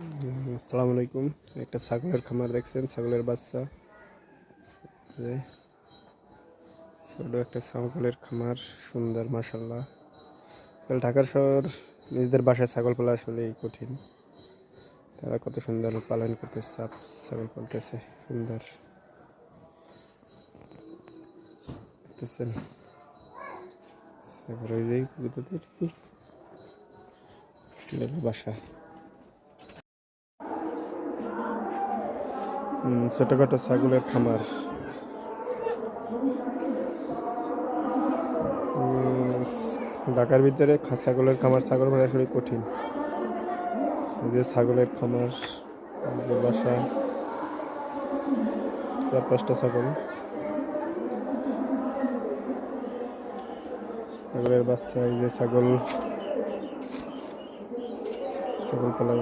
আসসালামু আলাইকুম একটা ছাগলের খামার দেখছেন, ছাগলের বাচ্চা। ছোট একটা ছাগলের খামার, সুন্দর মাসাল্লাহ ঢাকার শহর, নিজেদের বাসায় ছাগল পালা আসলে কঠিন। তারা কত সুন্দর পালন করতেছে ছাগল পালতেছে, সুন্দর। দেখতেছেন? ছাগল ওই ছোটখাটো ছাগলের খামার। ঢাকার ভিতরে ছাগলের খামার, ছাগল মারা আসলে কঠিন। যে ছাগলের খামার বাসা, চার পাঁচটা ছাগল। ছাগলের বাচ্চা, এই যে ছাগল ছাগল পালা